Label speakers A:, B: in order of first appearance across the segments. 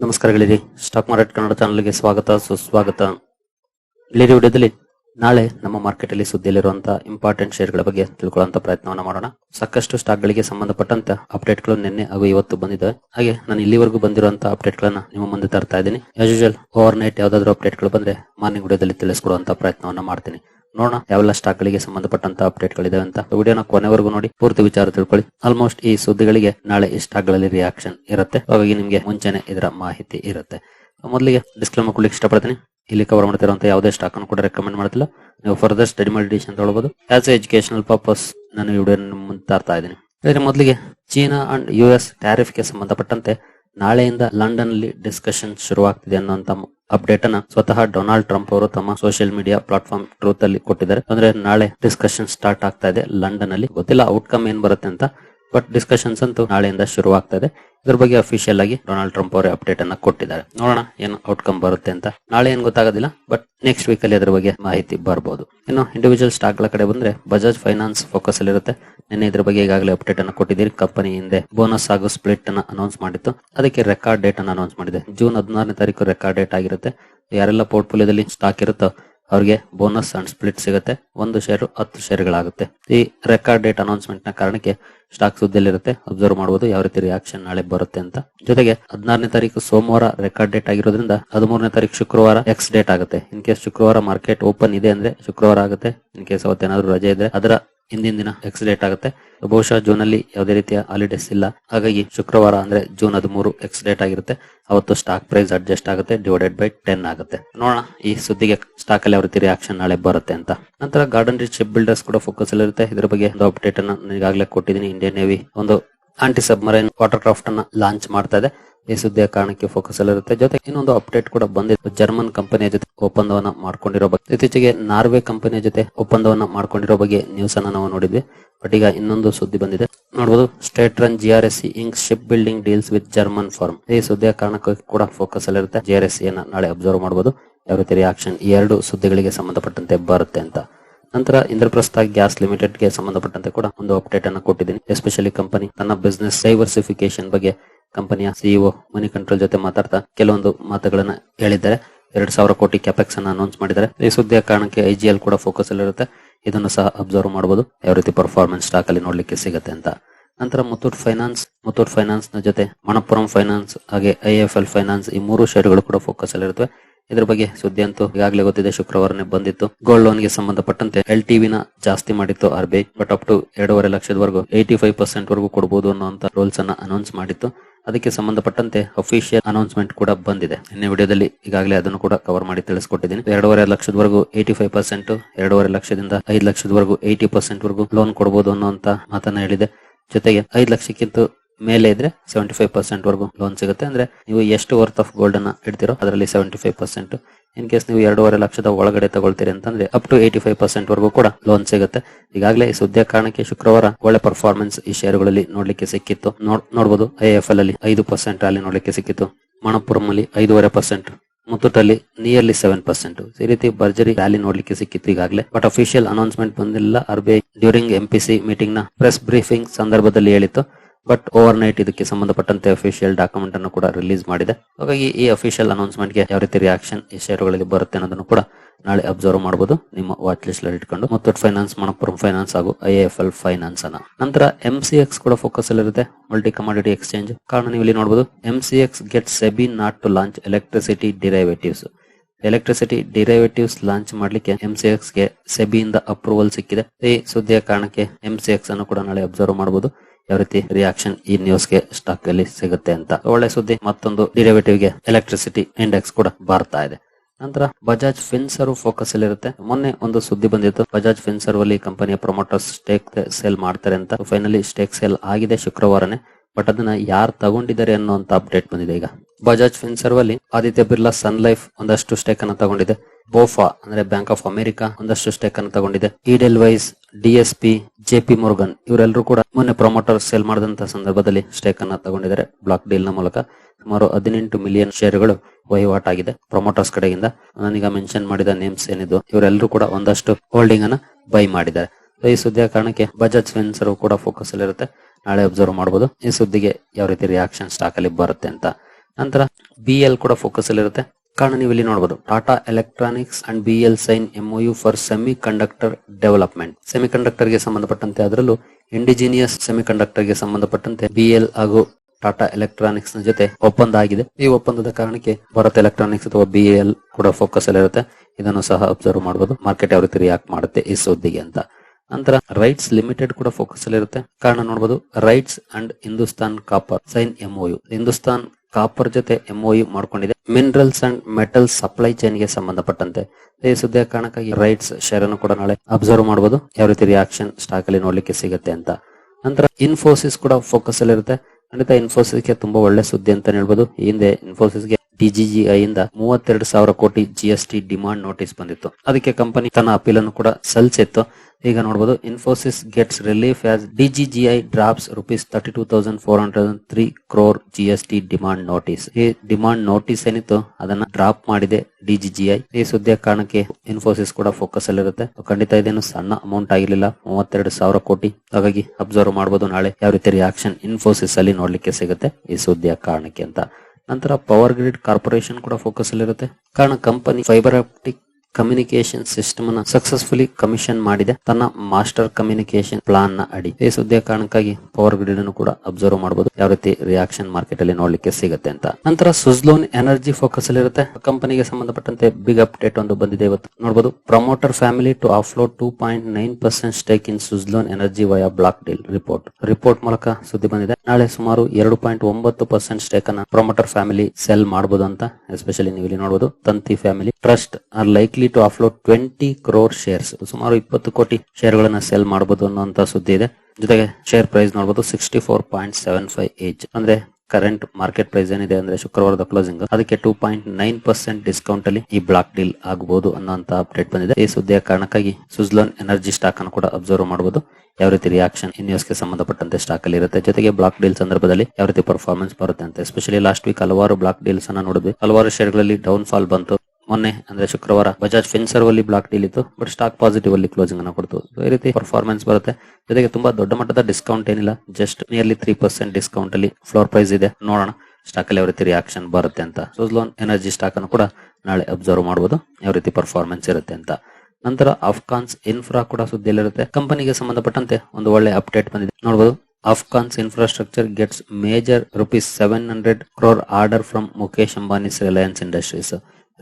A: ನಮಸ್ಕಾರಗಳಿರಿ stock market Kannada ಚಾನಲ್ಗೆ ಸ್ವಾಗತ, ಸುಸ್ವಾಗತ. ಇಲ್ಲಿರುವ ವಿಡಿಯೋದಲ್ಲಿ ನಾಳೆ ನಮ್ಮ ಮಾರ್ಕೆಟ್ ಅಲ್ಲಿ ಸುದ್ದಿಯಲ್ಲಿರುವಂತಹ ಇಂಪಾರ್ಟೆಂಟ್ ಶೇರ್ಗಳ ಬಗ್ಗೆ ತಿಳ್ಕೊಳ್ಳುವಂತ ಪ್ರಯತ್ನವನ್ನ ಮಾಡೋಣ. ಸಾಕಷ್ಟು ಸ್ಟಾಕ್ ಗಳಿಗೆ ಸಂಬಂಧಪಟ್ಟಂತ ಅಪ್ಡೇಟ್ಗಳು ನಿನ್ನೆ ಹಾಗೂ ಇವತ್ತು ಬಂದಿದ್ದಾವೆ ಹಾಗೆ ನಾನು ಇಲ್ಲಿವರೆಗೂ ಬಂದಿರುವಂತಹ ಅಪ್ಡೇಟ್ ಗಳನ್ನ ನಿಮ್ಮ ಮುಂದೆ ತರ್ತಾ ಇದ್ದೀನಿ. ಆಸ್ ಯೂಶುವಲ್ ಓವರ್ ನೈಟ್ ಯಾವ್ದಾದ್ರು ಅಪ್ಡೇಟ್ಗಳು ಬಂದ್ರೆ ಮಾರ್ನಿಂಗ್ ವಿಡಿಯೋದಲ್ಲಿ ತಿಳಿಸ್ಕೊಡುವಂತ ಪ್ರಯತ್ನವನ್ನು ಮಾಡ್ತೀನಿ. ನೋಡೋಣ. ಯಾವೆಲ್ಲ ಸ್ಟಾಕ್ ಗಳಿಗೆ ಸಂಬಂಧಪಟ್ಟಂತ ಅಪ್ಡೇಟ್ ಗಳಿದಾವೆ ಅಂತ ವಿಡಿಯೋನ ಕೊನೆವರೆಗೂ ನೋಡಿ, ಪೂರ್ತಿ ವಿಚಾರ ತಿಳ್ಕೊಳ್ಳಿ. ಆಲ್ಮೋಸ್ಟ್ ಈ ಸುದ್ದಿಗಳಿಗೆ ನಾಳೆ ಈ ಸ್ಟಾಕ್ಗಳಲ್ಲಿ ರಿಯಾಕ್ಷನ್ ಇರುತ್ತೆ. ಹಾಗಾಗಿ ನಿಮಗೆ ಮುಂಚೆನೆ ಇದರ ಮಾಹಿತಿ ಇರುತ್ತೆ. ಮೊದಲಿಗೆ ಡಿಸ್ಕ್ಲೇಮರ್ ಕೊಡ್ಲಿಕ್ಕೆ ಇಷ್ಟಪಡ್ತೀನಿ. ಇಲ್ಲಿ ಕವರ್ ಮಾಡ್ತಿರುವಂತಹ ಯಾವುದೇ ಸ್ಟಾಕ್ ಅನ್ನು ಕೂಡ ರೆಕಮೆಂಡ್ ಮಾಡ್ತಿಲ್ಲ. ನೀವು ಫರ್ದರ್ ಸ್ಟಡಿ ಮಾಡಿ ಅಂತ ಹೇಳ್ಬೋದು ಆಸ್ ಎ ಎಜುಕೇಶನಲ್ ಪರ್ಪಸ್ ನಾನು ವಿಡಿಯೋ ತರ್ತಾ ಇದ್ದೀನಿ. ಮೊದಲಿಗೆ ಚೀನಾ ಅಂಡ್ ಯು ಎಸ್ ಟ್ಯಾರಿಫ್ಗೆ ಸಂಬಂಧಪಟ್ಟಂತೆ ನಾಳೆಯಿಂದ ಲಂಡನ್ ಅಲ್ಲಿ ಡಿಸ್ಕಷನ್ ಶುರುವಾಗ್ತಿದೆ ಅನ್ನುವಂತ ಅಪ್ಡೇಟ್ ಅನ್ನ ಸ್ವತಃ ಡೊನಾಲ್ಡ್ ಟ್ರಂಪ್ ಅವರು ತಮ್ಮ ಸೋಷಿಯಲ್ ಮೀಡಿಯಾ ಪ್ಲಾಟ್ಫಾರ್ಮ್ ಟ್ರೂತ್ ಅಲ್ಲಿ ಕೊಟ್ಟಿದ್ದಾರೆ. ಅಂದ್ರೆ ನಾಳೆ ಡಿಸ್ಕಷನ್ ಸ್ಟಾರ್ಟ್ ಆಗ್ತಾ ಇದೆ ಲಂಡನ್ ಅಲ್ಲಿ ಗೊತ್ತಿಲ್ಲ ಔಟ್ಕಮ್ ಏನ್ ಬರುತ್ತೆ ಅಂತ. ಬಟ್ ಡಿಸ್ಕಷನ್ಸ್ ಅಂತೂ ನಾಳೆಯಿಂದ ಶುರುವಾಗ್ತದೆ. ಇದೆ ಇದ್ರ ಬಗ್ಗೆ ಅಫಿಷಿಯಲ್ ಆಗಿ ಡೊನಾಲ್ಡ್ ಟ್ರಂಪ್ ಅವರೇ ಅಪ್ಡೇಟ್ ಅನ್ನ ಕೊಟ್ಟಿದ್ದಾರೆ. ನೋಡೋಣ ಏನು ಔಟ್ಕಮ್ ಬರುತ್ತೆ ಅಂತ. ನಾಳೆ ಏನ್ ಗೊತ್ತಾಗೋದಿಲ್ಲ ಬಟ್ ನೆಕ್ಸ್ಟ್ ವೀಕ್ ಅಲ್ಲಿ ಅದ್ರ ಬಗ್ಗೆ ಮಾಹಿತಿ ಬರಬಹುದು ಇನ್ನು ಇಂಡಿವಿಜುವಲ್ ಸ್ಟಾಕ್ಗಳ ಕಡೆ ಬಂದ್ರೆ ಬಜಾಜ್ ಫೈನಾನ್ಸ್ ಫೋಕಸ್ ಅಲ್ಲಿ ಇರುತ್ತೆ. ನಿನ್ನೆ ಇದ್ರ ಬಗ್ಗೆ ಈಗಾಗಲೇ ಅಪ್ಡೇಟ್ ಅನ್ನ ಕೊಟ್ಟಿದ್ದೀರಿ. ಕಂಪನಿ ಹಿಂದೆ ಬೋನಸ್ ಹಾಗೂ ಸ್ಪ್ಲಿಟ್ ಅನ್ನ ಅನೌನ್ಸ್ ಮಾಡಿತ್ತು. ಅದಕ್ಕೆ ರೆಕಾರ್ಡ್ ಡೇಟ್ ಅನ್ನ ಅನೌನ್ಸ್ ಮಾಡಿದೆ. ಜೂನ್ ಹದಿನಾರನೇ ತಾರೀಕು ರೆಕಾರ್ಡ್ ಡೇಟ್ ಆಗಿರುತ್ತೆ. ಯಾರೆಲ್ಲ ಪೋರ್ಟ್ಫೋಲಿಯೋದಲ್ಲಿ ಸ್ಟಾಕ್ ಇರುತ್ತೋ ಅವ್ರಿಗೆ ಬೋನಸ್ ಅಂಡ್ ಸ್ಪ್ಲಿಟ್ ಸಿಗುತ್ತೆ. ಒಂದು ಶೇರು ಹತ್ತು ಶೇರ್ಗಳಾಗುತ್ತೆ ಈ ರೆಕಾರ್ಡ್ ಡೇಟ್ ಅನೌನ್ಸ್ಮೆಂಟ್ನ ಕಾರಣಕ್ಕೆ ಸ್ಟಾಕ್ ಸುದ್ದಿಯಲ್ಲಿರುತ್ತೆ. ಅಬ್ಸರ್ವ್ ಮಾಡಬಹುದು ಯಾವ ರೀತಿ ರಿಯಾಕ್ಷನ್ ನಾಳೆ ಬರುತ್ತೆ ಅಂತ. ಜೊತೆಗೆ ಹದಿನಾರನೇ ತಾರೀಕು ಸೋಮವಾರ ರೆಕಾರ್ಡ್ ಡೇಟ್ ಆಗಿರೋದ್ರಿಂದ ಹದಿಮೂರನೇ ತಾರೀಕು ಶುಕ್ರವಾರ ಎಕ್ಸ್ ಡೇಟ್ ಆಗುತ್ತೆ. ಇನ್ ಕೇಸ್ ಶುಕ್ರವಾರ ಮಾರ್ಕೆಟ್ ಓಪನ್ ಇದೆ ಅಂದ್ರೆ ಶುಕ್ರವಾರ ಆಗುತ್ತೆ. ಇನ್ ಕೇಸ್ ಅವತ್ತೇನಾದ್ರೂ ರಜೆ ಇದ್ರೆ ಅದರ ಹಿಂದಿನ ದಿನ ಎಕ್ಸ್ ಡೇಟ್ ಆಗುತ್ತೆ. ಬಹುಶಃ ಜೂನ್ ಅಲ್ಲಿ ಯಾವುದೇ ರೀತಿಯ ಹಾಲಿಡೇಸ್ ಇಲ್ಲ. ಹಾಗಾಗಿ ಶುಕ್ರವಾರ ಅಂದ್ರೆ ಜೂನ್ ಹದಿಮೂರು ಎಕ್ಸ್ ಡೇಟ್ ಆಗಿರುತ್ತೆ. ಅವತ್ತು ಸ್ಟಾಕ್ ಪ್ರೈಸ್ ಅಡ್ಜಸ್ಟ್ ಆಗುತ್ತೆ ಡಿವೈಡೆಡ್ ಬೈ ಟೆನ್ ಆಗುತ್ತೆ. ನೋಡೋಣ ಈ ಸುದ್ದಿಗೆ ಸ್ಟಾಕ್ ಅಲ್ಲಿ ಯಾವ ರೀತಿ ರಿಯಾಕ್ಷನ್ ನಾಳೆ ಬರುತ್ತೆ ಅಂತ. ನಂತರ ಗಾರ್ಡನ್ ರಿಚ್ ಶಿಪ್ ಬಿಲ್ಡರ್ಸ್ ಕೂಡ ಫೋಕಸ್ ಅಲ್ಲಿ ಇರುತ್ತೆ ಇದ್ರ ಬಗ್ಗೆ ಒಂದು ಅಪ್ಡೇಟ್ ಅನ್ನ ನಾನು ಈಗಾಗಲೇ ಕೊಟ್ಟಿದ್ದೀನಿ. ಇಂಡಿಯನ್ ನೇವಿ ಒಂದು ಆಂಟಿ ಸಬ್ಮರೈನ್ ವಾಟರ್ ಕ್ರಾಫ್ಟ್ ಅನ್ನ ಲಾಂಚ್ ಮಾಡ್ತಾ ಇದೆ. ಈ ಸುದ್ದಿಯ ಕಾರಣಕ್ಕೆ ಫೋಕಸ್ ಅಲ್ಲಿರುತ್ತೆ ಜೊತೆಗೆ ಇನ್ನೊಂದು ಅಪ್ಡೇಟ್ ಕೂಡ ಬಂದಿತ್ತು ಜರ್ಮನ್ ಕಂಪನಿಯ ಜೊತೆ ಒಪ್ಪಂದವನ್ನ ಮಾಡ್ಕೊಂಡಿರೋ ಬಗ್ಗೆ. ಇತ್ತೀಚೆಗೆ ನಾರ್ವೆ ಕಂಪನಿಯ ಜೊತೆ ಒಪ್ಪಂದವನ್ನ ಮಾಡ್ಕೊಂಡಿರೋ ಬಗ್ಗೆ ನ್ಯೂಸ್ ಅನ್ನ ನಾವು ನೋಡಿದ್ವಿ. ಬಟ್ ಈಗ ಇನ್ನೊಂದು ಸುದ್ದಿ ಬಂದಿದೆ. ನೋಡಬಹುದು state run G R S C ink shipbuilding deals with German firm ಈ ಸುದ್ದಿಯ ಕಾರಣಕ್ಕೆ ಕೂಡ ಫೋಕಸ್ ಅಲ್ಲಿ ಇರುತ್ತೆ. ಜಿ ಆರ್ ಎಸ್ ಸಿ ನಾಳೆ ಅಬ್ಸರ್ವ್ ಮಾಡಬಹುದು ಯಾವ ರೀತಿ ರಿಯಾಕ್ಷನ್ ಎರಡು ಸುದ್ದಿಗಳಿಗೆ ಸಂಬಂಧಪಟ್ಟಂತೆ ಬರುತ್ತೆ ಅಂತ. ನಂತರ ಇಂದ್ರಪ್ರಸ್ಥ ಗ್ಯಾಸ್ ಲಿಮಿಟೆಡ್ಗೆ ಸಂಬಂಧಪಟ್ಟಂತೆ ಕೂಡ ಒಂದು ಅಪ್ಡೇಟ್ ಅನ್ನು ಕೊಟ್ಟಿದ್ದೀನಿ. ಎಸ್ಪೆಷಲಿ ಕಂಪನಿ ತನ್ನ ಬಿಸ್ನೆಸ್ ಡೈವರ್ಸಿಫಿಕೇಶನ್ ಬಗ್ಗೆ ಕಂಪನಿಯ ಸಿಇಒ ಮನಿ ಕಂಟ್ರೋಲ್ ಜೊತೆ ಮಾತಾಡ್ತಾ ಕೆಲವೊಂದು ಮಾತುಗಳನ್ನ ಹೇಳಿದ್ದಾರೆ. ಎರಡ್ ಸಾವಿರ ಕೋಟಿ ಕ್ಯಾಪೆಕ್ಸ್ ಅನ್ನ ಅನೌನ್ಸ್ ಮಾಡಿದ್ದಾರೆ. ಈ ಸುದ್ದಿಯ ಕಾರಣಕ್ಕೆ ಐಜಿಎಲ್ ಕೂಡ ಫೋಕಸ್ ಅಲ್ಲಿ ಇರುತ್ತೆ. ಇದನ್ನು ಸಹ ಅಬ್ಸರ್ವ್ ಮಾಡಬಹುದು ಯಾವ ರೀತಿ ಪರ್ಫಾರ್ಮೆನ್ಸ್ ಸ್ಟಾಕ್ ಅಲ್ಲಿ ನೋಡ್ಲಿಕ್ಕೆ ಸಿಗುತ್ತೆ ಅಂತ. ನಂತರ ಮುತ್ತೂಟ್ ಫೈನಾನ್ಸ್ ಮುತ್ತೂಟ್ ಫೈನಾನ್ಸ್ನ ಜೊತೆ ಮಣಪುರಂ ಫೈನಾನ್ಸ್ ಹಾಗೆ ಐ ಎಫ್ ಎಲ್ ಫೈನಾನ್ಸ್ ಈ ಮೂರು ಶೇರ್ಗಳು ಕೂಡ ಫೋಕಸ್ ಅಲ್ಲಿ ಇರುತ್ತವೆ. ಇದ್ರ ಬಗ್ಗೆ ಸುದ್ದಿ ಅಂತೂ ಈಗಾಗಲೇ ಗೊತ್ತಿದೆ, ಶುಕ್ರವಾರನೇ ಬಂದಿತ್ತು. ಗೋಲ್ಡ್ ಲೋನ್ಗೆ ಸಂಬಂಧಪಟ್ಟಂತೆ ಎಲ್ ಟಿವಿನ ಜಾಸ್ತಿ ಮಾಡಿತ್ತು ಆರ್ಬಿಐ ಬಟ್ ಅಪ್ ಟು ಎರಡೂವರೆ ಲಕ್ಷದವರೆಗೂ ಏಯ್ಟಿ ಫೈವ್ ಪರ್ಸೆಂಟ್ ವರೆಗೂ ಕೊಡಬಹುದು ಅನ್ನುವಂತ ರೂಲ್ಸ್ ಅನ್ನ ಅನೌನ್ಸ್ ಮಾಡಿತ್ತು. ಅದಕ್ಕೆ ಸಂಬಂಧಪಟ್ಟಂತೆ ಅಫಿಷಿಯಲ್ ಅನೌನ್ಸ್ಮೆಂಟ್ ಕೂಡ ಬಂದಿದೆ. ನಿನ್ನೆ ವಿಡಿಯೋದಲ್ಲಿ ಈಗಾಗಲೇ ಅದನ್ನು ಕೂಡ ಕವರ್ ಮಾಡಿ ತಿಳಿಸ್ಕೊಟ್ಟಿದ್ದೀನಿ. ಎರಡೂವರೆ ಲಕ್ಷದವರೆಗೂ ಏಯ್ಟಿ ಫೈವ್ ಪರ್ಸೆಂಟ್ ಎರಡೂವರೆ ಲಕ್ಷದಿಂದ ಐದು ಲಕ್ಷದವರೆಗೂ ಏಯ್ಟಿ ಪರ್ಸೆಂಟ್ ವರೆಗೂ ಲೋನ್ ಕೊಡಬಹುದು ಅನ್ನುವಂತ ಮಾತನ್ನ ಹೇಳಿದೆ. ಜೊತೆಗೆ ಐದು ಲಕ್ಷಕ್ಕಿಂತ ಮೇಲೆ ಇದ್ರೆ ಸೆವೆಂಟಿ ಫೈವ್ ಪರ್ಸೆಂಟ್ ವರೆಗೂ ಲೋನ್ ಸಿಗುತ್ತೆ. ಅಂದ್ರೆ ನೀವು ಎಷ್ಟು ವರ್ತ್ ಆಫ್ ಗೋಲ್ಡ್ ಅನ್ನ ಇಡ್ತಿರೋ ಅದರಲ್ಲಿ seventy five percent in case ನೀವು ಎರಡೂವರೆ ಲಕ್ಷದ ಒಳಗಡೆ ತಗೊಳ್ತೀರಿ ಅಂತಂದ್ರೆ up to eighty five percent ವರೆಗೂ ಕೂಡ ಲೋನ್ ಸಿಗುತ್ತೆ. ಈಗಾಗಲೇ ಈ ಸುದ್ದಿಯ ಕಾರಣಕ್ಕೆ ಶುಕ್ರವಾರ ಒಳ್ಳೆ ಪರ್ಫಾರ್ಮೆನ್ಸ್ ಈ ಶೇರುಗಳಲ್ಲಿ ನೋಡ್ಲಿಕ್ಕೆ ಸಿಕ್ಕಿತ್ತು. ನೋಡ್ ನೋಡಬಹುದು ಐ ಎಫ್ ಎಲ್ ಅಲ್ಲಿ ಐದು ಪರ್ಸೆಂಟ್ ಅಲ್ಲಿ ನೋಡ್ಲಿಕ್ಕೆ ಸಿಕ್ಕಿತ್ತು. ಮಣಪುರಂ ಅಲ್ಲಿ ಐದೂವರೆ ಪರ್ಸೆಂಟ್ ಮುತ್ತೂಟಲ್ಲಿ ನಿಯರ್ಲಿ ಸೆವೆನ್ ಪರ್ಸೆಂಟ್ ಈ ರೀತಿ ಭರ್ಜರಿ ರ್ಯಾಲಿ ನೋಡ್ಲಿಕ್ಕೆ ಸಿಕ್ಕಿತ್ತು ಈಗಾಗಲೇ. ಬಟ್ ಅಫಿಷಿಯಲ್ ಅನೌನ್ಸ್ಮೆಂಟ್ ಬಂದಿಲ್ಲ. ಆರ್ ಡ್ಯೂರಿಂಗ್ ಎಂಪಿಸಿ ಮೀಟಿಂಗ್ನ ಪ್ರೆಸ್ ಬ್ರೀಫಿಂಗ್ ಸಂದರ್ಭದಲ್ಲಿ ಹೇಳಿತ್ತು. ಬಟ್ ಓವರ್ ನೈಟ್ ಇದಕ್ಕೆ ಸಂಬಂಧಪಟ್ಟಂತೆ ಅಫಿಷಿಯಲ್ ಡಾಕ್ಯುಮೆಂಟ್ ಅನ್ನು ಕೂಡ ರಿಲೀಸ್ ಮಾಡಿದೆ. ಹಾಗಾಗಿ ಈ ಅಫಿಷಿಯಲ್ ಅನೌನ್ಸ್ಮೆಂಟ್ಗೆ ಯಾವ ರೀತಿ ರಿಯಾಕ್ಷನ್ ಈ ಶೇರುಗಳಲ್ಲಿ ಬರುತ್ತೆ ಅನ್ನೋದನ್ನು ಕೂಡ ನಾಳೆ ಅಬ್ಸರ್ವ್ ಮಾಡಬಹುದು ನಿಮ್ಮ ವಾಚ್ ಲಿಸ್ಟ್ ಅಲ್ಲಿ ಇಟ್ಕೊಂಡು. ಮುತ್ತೂಟ್ ಫೈನಾನ್ಸ್ ಮಣಪುರಂ ಫೈನಾನ್ಸ್ ಹಾಗೂ ಐ ಎಫ್ ಎಲ್ ಫೈನಾನ್ಸ್ ಅನ್ನ. ನಂತರ ಎಂ ಸಿ ಎಕ್ಸ್ ಕೂಡ ಫೋಕಸ್ ಅಲ್ಲಿ ಇರುತ್ತೆ. ಮಲ್ಟಿ ಕಮಾಡಿಟಿ ಎಕ್ಸ್ಚೇಂಜ್ ಕಾರಣ ನೀವು ಇಲ್ಲಿ ನೋಡಬಹುದು M C X get SEBI not to launch electricity derivatives electricity derivatives launch ಮಾಡ್ಲಿಕ್ಕೆ ಎಂ ಸಿ ಎಕ್ಸ್ಗೆ ಸೆಬಿಯಿಂದ ಅಪ್ರೂವಲ್ ಸಿಕ್ಕಿದೆ. ಈ ಸುದ್ದಿಯ ಕಾರಣಕ್ಕೆ ಎಂ ಸಿ ಎಕ್ಸ್ ಅನ್ನು ಕೂಡ ನಾಳೆ ಅಬ್ಸರ್ವ್ ಮಾಡಬಹುದು ಯಾವ ರೀತಿ ರಿಯಾಕ್ಷನ್ ಈ ನ್ಯೂಸ್ಗೆ ಸ್ಟಾಕ್ ಅಲ್ಲಿ ಸಿಗುತ್ತೆ ಅಂತ. ಒಳ್ಳೆ ಸುದ್ದಿ, ಮತ್ತೊಂದು ಡಿರೈವೇಟಿವ್ಗೆ ಎಲೆಕ್ಟ್ರಿಸಿಟಿ ಇಂಡೆಕ್ಸ್ ಕೂಡ ಬರ್ತಾ ಇದೆ. ನಂತರ ಬಜಾಜ್ ಫಿನ್ಸರ್ ಫೋಕಸ್ ಅಲ್ಲಿ ಇರುತ್ತೆ. ಮೊನ್ನೆ ಒಂದು ಸುದ್ದಿ ಬಂದಿತ್ತು. ಬಜಾಜ್ ಫಿನ್ಸರ್ ಅಲ್ಲಿ ಕಂಪನಿಯ ಪ್ರಮೋಟರ್ಸ್ ಸ್ಟೇಕ್ ಸೇಲ್ ಮಾಡ್ತಾರೆ ಅಂತ. ಫೈನಲಿ ಸ್ಟೇಕ್ ಸೇಲ್ ಆಗಿದೆ ಶುಕ್ರವಾರನೇ. ಬಟ್ ಅದನ್ನ ಯಾರು ತಗೊಂಡಿದ್ದಾರೆ ಅನ್ನುವಂತ ಅಪ್ಡೇಟ್ ಬಂದಿದೆ ಈಗ. ಬಜಾಜ್ ಫಿನ್ಸರ್ವ್ ಅಲ್ಲಿ ಆದಿತ್ಯ ಬಿರ್ಲಾ ಸನ್ ಲೈಫ್ ಒಂದಷ್ಟು ಸ್ಟೇಕ್ ಅನ್ನು ತಗೊಂಡಿದೆ. ಬೋಫಾ ಅಂದ್ರೆ ಬ್ಯಾಂಕ್ ಆಫ್ ಅಮೆರಿಕಾ ಒಂದಷ್ಟು ಸ್ಟೇಕ್ ಅನ್ನು ತಗೊಂಡಿದೆ. Edelweiss DSP J P Morgan ಇವರೆಲ್ಲರೂ ಕೂಡ ಮೊನ್ನೆ ಪ್ರಮೋಟರ್ ಸೇಲ್ ಮಾಡಿದಂತ ಸಂದರ್ಭದಲ್ಲಿ ಸ್ಟೇಕ್ ಅನ್ನ ತಗೊಂಡಿದ್ದಾರೆ. ಬ್ಲಾಕ್ ಡೀಲ್ನ ಮೂಲಕ ಸುಮಾರು ಹದಿನೆಂಟು ಮಿಲಿಯನ್ ಶೇರುಗಳು ವಹಿವಾಟಾಗಿದೆ ಪ್ರೊಮೋಟರ್ಸ್ ಕಡೆಯಿಂದ. ನಾನೀಗ ಮೆನ್ಷನ್ ಮಾಡಿದ ನೇಮ್ಸ್ ಏನಿದ್ದು ಇವರೆಲ್ಲರೂ ಕೂಡ ಒಂದಷ್ಟು ಹೋಲ್ಡಿಂಗ್ ಅನ್ನ ಬೈ ಮಾಡಿದ್ದಾರೆ. ಈ ಸುದ್ದಿಯ ಕಾರಣಕ್ಕೆ ಬಜಾಜ್ ಫಿನ್ಸರ್ ಕೂಡ ಫೋಕಸ್ ಅಲ್ಲಿ ಇರುತ್ತೆ ನಾಳೆ ಅಬ್ಸರ್ವ್ ಮಾಡಬಹುದು ಈ ಸುದ್ದಿಗೆ ಯಾವ ರೀತಿ ರಿಯಾಕ್ಷನ್ ಸ್ಟಾಕ್ ಅಲ್ಲಿ ಬರುತ್ತೆ ಅಂತ ನಂತರ ಬಿ ಎಲ್ ಕೂಡ ಫೋಕಸ್ ಅಲ್ಲಿ ಇರುತ್ತೆ. ಕಾರಣ ನೀವು ಇಲ್ಲಿ ನೋಡಬಹುದು Tata Electronics and B L sign MOU for semiconductor development semi ಕಂಡಕ್ಟರ್ಗೆ ಸಂಬಂಧಪಟ್ಟಂತೆ ಅದರಲ್ಲೂ ಇಂಡಿಜಿನಿಯಸ್ ಸೆಮಿ ಕಂಡಕ್ಟರ್ಗೆ ಸಂಬಂಧಪಟ್ಟಂತೆ ಬಿ ಎಲ್ ಹಾಗೂ ಟಾಟಾ ಎಲೆಕ್ಟ್ರಾನಿಕ್ಸ್ನ ಜೊತೆ ಒಪ್ಪಂದ ಆಗಿದೆ. ಈ ಒಪ್ಪಂದದ ಕಾರಣಕ್ಕೆ ಭಾರತ್ ಎಲೆಕ್ಟ್ರಾನಿಕ್ಸ್ ಅಥವಾ ಬಿ ಎಲ್ ಕೂಡ ಫೋಕಸ್ ಅಲ್ಲಿ ಇರುತ್ತೆ. ಇದನ್ನು ಸಹ ಅಬ್ಸರ್ವ್ ಮಾಡಬಹುದು ಮಾರ್ಕೆಟ್ ಯಾವ ರೀತಿ ರಿಯಾಕ್ಟ್ ಮಾಡುತ್ತೆ ಈ ಸುದ್ದಿಗೆ ಅಂತ. ನಂತರ ರೈಟ್ಸ್ ಲಿಮಿಟೆಡ್ ಕೂಡ ಫೋಕಸ್ ಅಲ್ಲಿ ಇರುತ್ತೆ. ಕಾರಣ ನೋಡಬಹುದು RITES and Hindustan copper sign MoU Hindustan copper ಜೊತೆ ಎಂಒಯು ಮಾಡ್ಕೊಂಡಿದೆ. ಮಿನರಲ್ಸ್ ಅಂಡ್ ಮೆಟಲ್ ಸಪ್ಲೈ ಚೈನ್ಗೆ ಸಂಬಂಧಪಟ್ಟಂತೆ ಈ ಸುದ್ದಿಯ ಕಾರಣಕ್ಕಾಗಿ ರೈಟ್ಸ್ ಶೇರ್ ಅನ್ನು ಕೂಡ ನಾಳೆ ಅಬ್ಸರ್ವ್ ಮಾಡಬಹುದು ಯಾವ ರೀತಿ ರಿಯಾಕ್ಷನ್ ಸ್ಟಾಕ್ ಅಲ್ಲಿ ನೋಡ್ಲಿಕ್ಕೆ ಸಿಗುತ್ತೆ ಅಂತ. ನಂತರ ಇನ್ಫೋಸಿಸ್ ಕೂಡ ಫೋಕಸ್ ಅಲ್ಲಿ ಇರುತ್ತೆ ಖಂಡಿತ ಇನ್ಫೋಸಿಸ್ಗೆ ತುಂಬಾ ಒಳ್ಳೆ ಸುದ್ದಿ ಅಂತ ಹೇಳ್ಬೋದು. ಹಿಂದೆ ಇನ್ಫೋಸಿಸ್ಗೆ ಡಿಜಿಜಿಐ ಇಂದ ಮೂವತ್ತೆರಡು ಸಾವಿರ ಕೋಟಿ ಜಿಎಸ್ಟಿ ಡಿಮಾಂಡ್ ನೋಟಿಸ್ ಬಂದಿತ್ತು. ಅದಕ್ಕೆ ಕಂಪನಿ ತನ್ನ ಅಪೀಲ್ ಅನ್ನು ಕೂಡ ಸಲ್ಲಿಸಿತ್ತು. ಈಗ ನೋಡಬಹುದು Infosys gets relief as DGGI drops rupees thirty two thousand four hundred three crore GST demand notice ಈ ಡಿಮಾಂಡ್ ನೋಟಿಸ್ ಏನಿತ್ತು, ಅದನ್ನ ಡ್ರಾಪ್ ಮಾಡಿದೆ ಡಿಜಿಜಿಐ ಈ ಸುದ್ದಿಯ ಕಾರಣಕ್ಕೆ ಇನ್ಫೋಸಿಸ್ ಕೂಡ ಫೋಕಸ್ ಅಲ್ಲಿರುತ್ತೆ. ಖಂಡಿತ ಇದೇನು ಸಣ್ಣ ಅಮೌಂಟ್ ಆಗಿರ್ಲಿಲ್ಲ, ಮೂವತ್ತೆರಡು ಸಾವಿರ ಕೋಟಿ. ಹಾಗಾಗಿ ಅಬ್ಸರ್ವ್ ಮಾಡಬಹುದು ನಾಳೆ ಯಾವ ರೀತಿ ರಿಯಾಕ್ಷನ್ ಇನ್ಫೋಸಿಸ್ ಅಲ್ಲಿ ನೋಡ್ಲಿಕ್ಕೆ ಸಿಗುತ್ತೆ ಈ ಸುದ್ದಿಯ ಕಾರಣಕ್ಕೆ ಅಂತ. ನಂತರ ಪವರ್ ಗ್ರಿಡ್ ಕಾರ್ಪೊರೇಷನ್ ಕೂಡ ಫೋಕಸ್ ಅಲ್ಲಿರುತ್ತೆ. ಕಾರಣ company fibre optic communication system ಅನ್ನ ಸಕ್ಸಸ್ಫುಲಿ ಕಮಿಷನ್ ಮಾಡಿದೆ. ತನ್ನ ಮಾಸ್ಟರ್ ಕಮ್ಯುನಿಕೇಶನ್ ಪ್ಲಾನ್ನ ಅಡಿ. ಈ ಸುದ್ದಿಯ ಕಾರಣಕ್ಕಾಗಿ ಪವರ್ ಗ್ರಿಡ್ ಅನ್ನು ಕೂಡ ಅಬ್ಸರ್ವ್ ಮಾಡಬಹುದು ಯಾವ ರೀತಿ ರಿಯಾಕ್ಷನ್ ಮಾರ್ಕೆಟ್ ಅಲ್ಲಿ ನೋಡ್ಲಿಕ್ಕೆ ಸಿಗುತ್ತೆ ಅಂತ. ನಂತರ ಸುಜ್ಲೋನ್ ಎನರ್ಜಿ ಫೋಕಸ್ ಅಲ್ಲಿ ಇರುತ್ತೆ. ಕಂಪನಿಗೆ ಸಂಬಂಧಪಟ್ಟಂತೆ ಬಿಗ್ ಅಪ್ಡೇಟ್ ಒಂದು ಬಂದಿದೆ ಇವತ್ತು. ನೋಡಬಹುದು promoter family to offload two point nine percent stake in Suzlon Energy via block deal report report ಮೂಲಕ ಸುದ್ದಿ ಬಂದಿದೆ. ನಾಳೆ ಸುಮಾರು ಎರಡು ಪಾಯಿಂಟ್ ಒಂಬತ್ತು ಪರ್ಸೆಂಟ್ ಸ್ಟೇಕ್ ಅನ್ನ ಪ್ರಮೋಟರ್ ಫ್ಯಾಮಿಲಿ ಸೆಲ್ ಮಾಡಬಹುದು ಅಂತ. ಎಸ್ಪೆಷಲಿ ನೀವು ಇಲ್ಲಿ ನೋಡಬಹುದು Tanti family trust are likely to offload twenty crore shares ಸುಮಾರು ಇಪ್ಪತ್ತು ಕೋಟಿ ಶೇರ್ ಗಳನ್ನ ಸೆಲ್ ಮಾಡಬಹುದು ಅನ್ನುವಂತ ಸುದ್ದಿ ಇದೆ. ಜೊತೆಗೆ ಶೇರ್ ಪ್ರೈಸ್ ನೋಡಬಹುದು sixty four point seven five age ಅಂದ್ರೆ ಕರೆಂಟ್ ಮಾರ್ಕೆಟ್ ಪ್ರೈಸ್ ಏನಿದೆ ಅಂದ್ರೆ ಶುಕ್ರವಾರದ ಕ್ಲೋಸಿಂಗ್ ಅದಕ್ಕೆ two point nine percent discount ಅಲ್ಲಿ ಈ ಬ್ಲಾಕ್ ಡೀಲ್ ಆಗಬಹುದು ಅನ್ನೋಂತ ಅಪ್ಡೇಟ್ ಬಂದಿದೆ. ಈ ಸುದ್ದಿಯ ಕಾರಣಕ್ಕಾಗಿ ಸುಜ್ಲೋನ್ ಎನರ್ಜಿ ಸ್ಟಾಕ್ ಅನ್ನು ಕೂಡ ಅಬ್ಸರ್ವ್ ಮಾಡಬಹುದು ಯಾವ ರೀತಿ ರಿಯಾಕ್ಷನ್ ನ್ಯೂಸ್ಗೆ ಸಂಬಂಧಪಟ್ಟಂತೆ ಸ್ಟಾಕ್ ಅಲ್ಲಿ ಇರುತ್ತೆ. ಜೊತೆಗೆ ಬ್ಲಾಕ್ ಡೀಲ್ ಸಂದರ್ಭದಲ್ಲಿ ಯಾವ ರೀತಿ ಪರ್ಫಾರ್ಮೆನ್ಸ್ ಬರುತ್ತೆ ಅಂತ. ಎಸ್ಪೆಷಲಿ ಲಾಸ್ಟ್ ವೀಕ್ ಹಲವಾರು ಬ್ಲಾಕ್ ಡೀಲ್ಸ್ ಅನ್ನ ನೋಡಿದ್ವಿ. ಹಲವಾರು ಶೇರ್ಗಳಲ್ಲಿ ಡೌನ್ ಫಾಲ್ ಬಂತು. ಮೊನ್ನೆ, ಅಂದ್ರೆ ಶುಕ್ರವಾರ ಬಜಾಜ್ ಫೆನ್ಸರ್ ಅಲ್ಲಿ ಬ್ಲಾಕ್ ಡೀಲ್ ಇತ್ತು ಬಟ್ ಸ್ಟಾಕ್ ಪಾಸಿಟಿವ್ ಅಲ್ಲಿ ಕ್ಲೋಸಿಂಗ್ ಅನ್ನ ಕೊಡ್ತು. ಈ ರೀತಿ ಪರ್ಫಾರ್ಮೆನ್ಸ್ ಬರುತ್ತೆ. ಜೊತೆಗೆ ತುಂಬಾ ದೊಡ್ಡ ಮಟ್ಟದ ಡಿಸ್ಕೌಂಟ್ ಏನಿಲ್ಲ just nearly three percent discount ಅಲ್ಲಿ ಫ್ಲೋರ್ ಪ್ರೈಸ್ ಇದೆ. ನೋಡೋಣ ಸ್ಟಾಕ್ ಅಲ್ಲಿ ಯಾವ ರೀತಿ ರಿಯಾಕ್ಷನ್ ಬರುತ್ತೆ ಅಂತ. ಸುಜ್ಲೋನ್ ಎನರ್ಜಿ ಸ್ಟಾಕ್ ಅನ್ನು ಕೂಡ ನಾಳೆ ಅಬ್ಸರ್ವ್ ಮಾಡಬಹುದು ಯಾವ ರೀತಿ ಪರ್ಫಾರ್ಮೆನ್ಸ್ ಇರುತ್ತೆ ಅಂತ. ನಂತರ ಅಫ್ಘಾನ್ಸ್ ಇನ್ಫ್ರಾ ಕೂಡ ಸುದ್ದಿಯಲ್ಲಿರುತ್ತೆ. ಕಂಪನಿಗೆ ಸಂಬಂಧಪಟ್ಟಂತೆ ಒಂದು ಒಳ್ಳೆ ಅಪ್ಡೇಟ್ ಬಂದಿದೆ. ನೋಡಬಹುದು Afcons infrastructure gets major rupees seven hundred crore order from Mukesh Ambani's Reliance Industries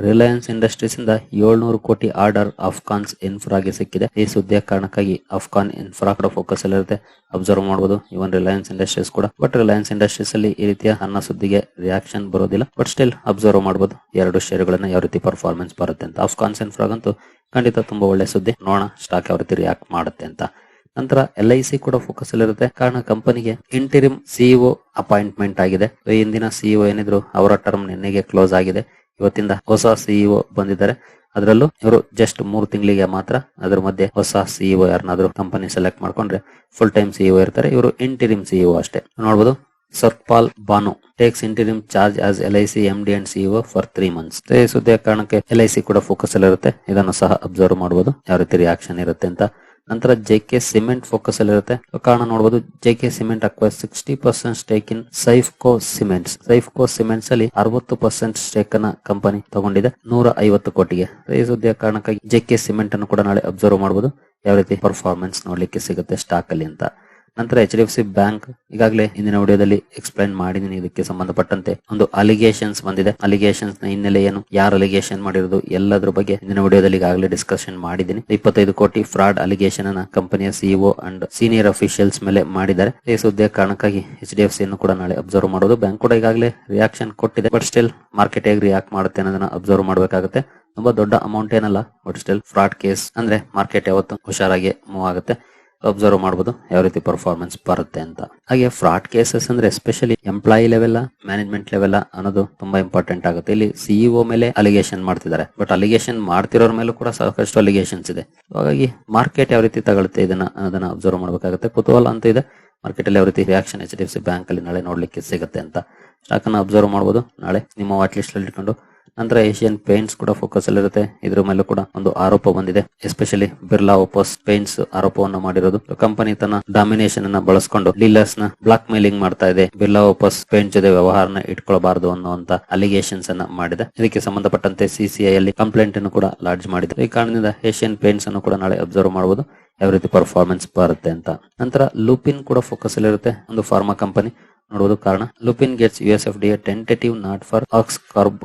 A: Reliance Industries ಇಂದ ಏಳ್ನೂರು ಕೋಟಿ ಆರ್ಡರ್ ಅಫ್ಘಾನ್ಸ್ ಇನ್ಫ್ರಾಗೆ ಸಿಕ್ಕಿದೆ. ಈ ಸುದ್ದಿಯ ಕಾರಣಕ್ಕಾಗಿ ಅಫ್ಘಾನ್ ಇನ್ಫ್ರಾ ಕೂಡ ಫೋಕಸ್ ಅಲ್ಲಿರುತ್ತೆ ಅಬ್ಸರ್ವ್ ಮಾಡಬಹುದು ಇವನ್ ರಿಲಯನ್ಸ್ ಇಂಡಸ್ಟ್ರೀಸ್ ಕೂಡ. ಬಟ್ ರಿಲಯನ್ಸ್ ಇಂಡಸ್ಟ್ರೀಸ್ ಅಲ್ಲಿ ಈ ರೀತಿಯ ಅನ್ನ ಸುದ್ದಿಗೆ ರಿಯಾಕ್ಷನ್ ಬರೋದಿಲ್ಲ. ಬಟ್ ಸ್ಟಿಲ್ ಅಬ್ಸರ್ವ್ ಮಾಡಬಹುದು ಎರಡು ಷೇರುಗಳನ್ನ ಯಾವ ರೀತಿ ಪರ್ಫಾರ್ಮೆನ್ಸ್ ಬರುತ್ತೆ ಅಂತ. ಅಫ್ಘಾನ್ಸ್ ಇನ್ಫ್ರಾಗಂತೂ ಖಂಡಿತ ತುಂಬಾ ಒಳ್ಳೆ ಸುದ್ದಿ. ನೋಡೋಣ ಸ್ಟಾಕ್ ಯಾವ ರೀತಿ ರಿಯಾಕ್ಟ್ ಮಾಡುತ್ತೆ ಅಂತ. ನಂತರ ಎಲ್ ಐ ಸಿ ಕೂಡ ಫೋಕಸ್ ಅಲ್ಲಿರುತ್ತೆ ಕಾರಣ ಕಂಪನಿಗೆ ಇಂಟಿರಿಮ್ ಸಿಇಒ ಅಪಾಯಿಂಟ್ಮೆಂಟ್ ಆಗಿದೆ. ಹಿಂದಿನ ಸಿಇಒ ಏನಿದ್ರು, ಅವರ ಟರ್ಮ್ ನಿನ್ನೆಗೆ ಕ್ಲೋಸ್ ಆಗಿದೆ. ಇವತ್ತಿಂದ ಹೊಸ ಸಿಇಒ ಬಂದಿದ್ದಾರೆ. ಅದರಲ್ಲೂ ಇವರು ಜಸ್ಟ್ ಮೂರು ತಿಂಗಳಿಗೆ ಮಾತ್ರ ಅದ್ರ ಮಧ್ಯೆ ಹೊಸ ಸಿಇಒ ಯಾರನ್ನಾದ್ರೂ ಕಂಪನಿ ಸೆಲೆಕ್ಟ್ ಮಾಡ್ಕೊಂಡ್ರೆ ಫುಲ್ ಟೈಮ್ ಸಿಇಒ ಇರ್ತಾರೆ. ಇವರು ಇಂಟಿರಿಮ್ ಸಿಇಒ ಅಷ್ಟೇ. ನೋಡಬಹುದು Satpal Bhanoo takes interim charge as L I C M D and CEO for three months ಸುದ್ದಿಯ ಕಾರಣಕ್ಕೆ ಎಲ್ ಐ ಸಿ ಕೂಡ ಫೋಕಸ್ ಅಲ್ಲಿರುತ್ತೆ. ಇದನ್ನು ಸಹ ಅಬ್ಸರ್ವ್ ಮಾಡಬಹುದು ಯಾವ ರೀತಿ ರಿಯಾಕ್ಷನ್ ಇರುತ್ತೆ ಅಂತ ನಂತರ ಜೆ ಕೆ ಸಿಮೆಂಟ್ ಫೋಕಸ್ ಅಲ್ಲಿ ಇರುತ್ತೆ. ಕಾರಣ ನೋಡಬಹುದು J K Cement acquire sixty percent stake in Saifco Cements Saifco Cements ಅಲ್ಲಿ ಅರವತ್ತು ಪರ್ಸೆಂಟ್ ಸ್ಟೇಕ್ ಅನ್ನ ಕಂಪನಿ ತಗೊಂಡಿದೆ ನೂರ ಐವತ್ತು ಕೋಟಿಗೆ. ಈ ಸುದ್ದಿಯ ಕಾರಣಕ್ಕಾಗಿ ಜೆ ಕೆ ಸಿಮೆಂಟ್ ಅನ್ನು ಕೂಡ ನಾಳೆ ಅಬ್ಸರ್ವ್ ಮಾಡಬಹುದು ಯಾವ ರೀತಿ ಪರ್ಫಾರ್ಮೆನ್ಸ್ ನೋಡ್ಲಿಕ್ಕೆ ಸಿಗುತ್ತೆ ಸ್ಟಾಕ್ ಅಲ್ಲಿ ಅಂತ. ನಂತರ H D F C bank ಈಗಾಗಲೇ ಇಂದಿನ ವಿಡಿಯೋದಲ್ಲಿ ಎಕ್ಸ್ಪ್ಲೈನ್ ಮಾಡಿದೀನಿ ಇದಕ್ಕೆ ಸಂಬಂಧಪಟ್ಟಂತೆ ಒಂದು ಅಲಿಗೇಷನ್ಸ್ ಬಂದಿದೆ. ಅಲಿಗೇಷನ್ಸ್ನ ಹಿನ್ನೆಲೆ ಏನು, ಯಾರು ಅಲಿಗೇಷನ್ ಮಾಡಿರೋದು, ಎಲ್ಲದರ ಬಗ್ಗೆ ಇಂದಿನ ವಿಡಿಯೋದಲ್ಲಿ ಈಗಾಗಲೇ ಡಿಸ್ಕಷನ್ ಮಾಡಿದ್ದೀನಿ. ಇಪ್ಪತ್ತೈದು ಕೋಟಿ ಫ್ರಾಡ್ ಅಲಿಗೇಷನ್ ಅನ್ನ ಕಂಪನಿಯ ಸಿಇಒ ಅಂಡ್ ಸೀನಿಯರ್ ಅಫಿಷಿಯಲ್ಸ್ ಮೇಲೆ ಮಾಡಿದ್ದಾರೆ. ಈ ಸುದ್ದಿಯ ಕಾರಣಕ್ಕಾಗಿ ಎಚ್ ಡಿ ಎಫ್ ಸಿ ಕೂಡ ನಾಳೆ ಅಬ್ಸರ್ವ್ ಮಾಡೋದು. ಬ್ಯಾಂಕ್ ಕೂಡ ಈಗಾಗಲೇ ರಿಯಾಕ್ಷನ್ ಕೊಟ್ಟಿದೆ ಬಟ್ ಸ್ಟಿಲ್ ಮಾರ್ಕೆಟ್ ಹೇಗೆ ರಿಯಾಕ್ಟ್ ಮಾಡುತ್ತೆ ಅನ್ನೋದನ್ನ ಅಬ್ಸರ್ವ್ ಮಾಡಬೇಕಾಗುತ್ತೆ. ತುಂಬಾ ದೊಡ್ಡ ಅಮೌಂಟ್ ಏನಲ್ಲ ಬಟ್ ಸ್ಟಿಲ್ ಫ್ರಾಡ್ ಕೇಸ್ ಅಂದ್ರೆ ಮಾರ್ಕೆಟ್ ಯಾವತ್ತು ಹುಷಾರಾಗಿ ಮೂವ್ ಆಗುತ್ತೆ. ಅಬ್ಸರ್ವ್ ಮಾಡಬಹುದು ಯಾವ ರೀತಿ ಪರ್ಫಾರ್ಮೆನ್ಸ್ ಬರುತ್ತೆ ಅಂತ. ಹಾಗೆ ಫ್ರಾಡ್ ಕೇಸಸ್ ಅಂದ್ರೆ especially employee level management level ಅನ್ನೋದು ತುಂಬಾ ಇಂಪಾರ್ಟೆಂಟ್ ಆಗುತ್ತೆ. ಇಲ್ಲಿ ಸಿಇಒ ಮೇಲೆ ಅಲಿಗೇಷನ್ ಮಾಡ್ತಿದ್ದಾರೆ. ಬಟ್ ಅಲಿಗೇಷನ್ ಮಾಡ್ತಿರೋರ ಮೇಲೂ ಕೂಡ ಸಾಕಷ್ಟು ಅಲಿಗೇಷನ್ಸ್ ಇದೆ. ಹಾಗಾಗಿ ಮಾರ್ಕೆಟ್ ಯಾವ ರೀತಿ ತಗೊಳುತ್ತೆ ಇದನ್ನ ಅನ್ನೋದನ್ನ ಅಬ್ಸರ್ವ್ ಮಾಡಬೇಕಾಗುತ್ತೆ. ಕುತೂಹಲ ಅಂತ ಇದೆ. ಮಾರ್ಕೆಟ್ ಅಲ್ಲಿ ಯಾವ ರೀತಿ reaction H D F C bank ಅಲ್ಲಿ ನಾಳೆ ನೋಡ್ಲಿಕ್ಕೆ ಸಿಗುತ್ತೆ ಅಂತ. ಸ್ಟಾಕ್ ಅನ್ನ ಅಬ್ಸರ್ವ್ ಮಾಡಬಹುದು ನಾಳೆ ನಿಮ್ಮ ವಾಟ್ ಲಿಸ್ಟ್ ಅಲ್ಲಿ ಇಟ್ಕೊಂಡು ನಂತರ ಏಷ್ಯನ್ ಪೇಂಟ್ಸ್ ಕೂಡ ಫೋಕಸ್ ಅಲ್ಲಿ ಇರುತ್ತೆ. ಇದ್ರ ಮೇಲೂ ಕೂಡ ಒಂದು ಆರೋಪ ಬಂದಿದೆ. ಎಸ್ಪೆಷಲಿ ಬಿರ್ಲಾ ಓಪೋಸ್ ಪೇಂಟ್ಸ್ ಆರೋಪವನ್ನು ಮಾಡಿರೋದು. ಕಂಪನಿ ತನ್ನ ಡಾಮಿನೇಷನ್ ಅನ್ನ ಬಳಸ್ಕೊಂಡು ಲೀಲರ್ಸ್ನ ಬ್ಲಾಕ್ ಮೇಲಿಂಗ್ ಮಾಡ್ತಾ ಇದೆ. ಬಿರ್ಲಾ ಓಪೋಸ್ ಪೇಂಟ್ ಜೊತೆ ವ್ಯವಹಾರನ ಇಟ್ಕೊಳ್ಬಾರದು ಅನ್ನುವಂತ ಅಲಿಗೇಷನ್ಸ್ ಅನ್ನ ಮಾಡಿದೆ. ಇದಕ್ಕೆ ಸಂಬಂಧಪಟ್ಟಂತೆ ಸಿಸಿಐ ಅಲ್ಲಿ ಕಂಪ್ಲೇಂಟ್ ಅನ್ನು ಕೂಡ ಲಾಡ್ಜ್ ಮಾಡಿದೆ. ಈ ಕಾರಣದಿಂದ ಏಷ್ಯನ್ ಪೇಂಟ್ಸ್ ಅನ್ನು ಕೂಡ ನಾಳೆ ಅಬ್ಸರ್ವ್ ಮಾಡಬಹುದು ಯಾವ ರೀತಿ ಪರ್ಫಾರ್ಮೆನ್ಸ್ ಬರುತ್ತೆ ಅಂತ. ನಂತರ ಲೂಪಿನ್ ಕೂಡ ಫೋಕಸ್ ಅಲ್ಲಿರುತ್ತೆ ಒಂದು ಫಾರ್ಮಾ ಕಂಪನಿ ನೋಡುವುದು ಕಾರಣ Lupin gets U S F D tentative nod for axe ಕಾರ್ಬ್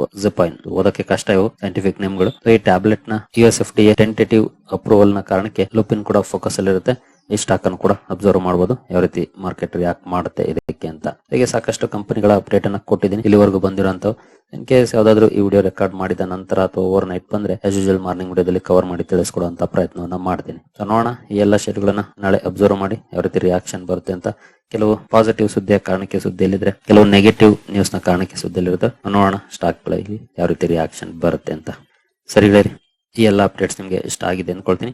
A: ಓದಕ್ಕೆ ಕಷ್ಟ ಇವು ಸೈಂಟಿಫಿಕ್ ನೇಮ್ಗಳು ಈ ಟ್ಯಾಬ್ಲೆಟ್ನ U S F D tentative ಅಪ್ರೂವಲ್ನ ಕಾರಣಕ್ಕೆ ಲುಪಿನ್ ಕೂಡ ಫೋಕಸ್ ಅಲ್ಲಿ ಇರುತ್ತೆ ಈ ಸ್ಟಾಕ್ ಅನ್ನು ಕೂಡ ಅಬ್ಸರ್ವ್ ಮಾಡಬಹುದು ಯಾವ ರೀತಿ ಮಾರ್ಕೆಟ್ ರಿಯಾಕ್ಟ್ ಮಾಡುತ್ತೆ ಇದಕ್ಕೆ ಅಂತ. ಹೀಗೆ ಸಾಕಷ್ಟು ಕಂಪನಿಗಳ ಅಪ್ಡೇಟ್ ಅನ್ನ ಕೊಟ್ಟಿದ್ದೀನಿ. ಇಲ್ಲಿವರೆಗೂ ಬಂದಿರೋಂತ ಇನ್ ಕೇಸ್ ಯಾವ್ದಾದ್ರು ಈ ವಿಡಿಯೋ ರೆಕಾರ್ಡ್ ಮಾಡಿದ ನಂತರ ಅಥವಾ ಓವರ್ ನೈಟ್ ಬಂದ್ರೆ ಆಸ್ ಯೂಶುವಲ್ ಮಾರ್ನಿಂಗ್ ವಿಡಿಯೋದಲ್ಲಿ ಕವರ್ ಮಾಡಿ ತಿಳಿಸ್ಕೊಡುವಂತ ಪ್ರಯತ್ನವನ್ನ ಮಾಡ್ತೀನಿ. ಸೊ ನೋಡೋಣ. ಈ ಎಲ್ಲ ಶೇರ್ಗಳನ್ನ ನಾಳೆ ಅಬ್ಸರ್ವ್ ಮಾಡಿ ಯಾವ ರೀತಿ ರಿಯಾಕ್ಷನ್ ಬರುತ್ತೆ ಅಂತ. ಕೆಲವು ಪಾಸಿಟಿವ್ ಸುದ್ದಿಯ ಕಾರಣಕ್ಕೆ ಸುದ್ದಿಯಲ್ಲಿದ್ರೆ, ಕೆಲವು ನೆಗೆಟಿವ್ ನ್ಯೂಸ್ನ ಕಾರಣಕ್ಕೆ ಸುದ್ದಿಯಲ್ಲಿರುತ್ತೆ. ನೋಡೋಣ ಸ್ಟಾಕ್ಗಳಲ್ಲಿ ಯಾವ ರೀತಿ ರಿಯಾಕ್ಷನ್ ಬರುತ್ತೆ ಅಂತ. ಸರಿ ಈ ಎಲ್ಲ ಅಪ್ಡೇಟ್ಸ್ ನಿಮಗೆ ಇಷ್ಟ ಆಗಿದೆ ಅಂದ್ಕೊಳ್ತೀನಿ.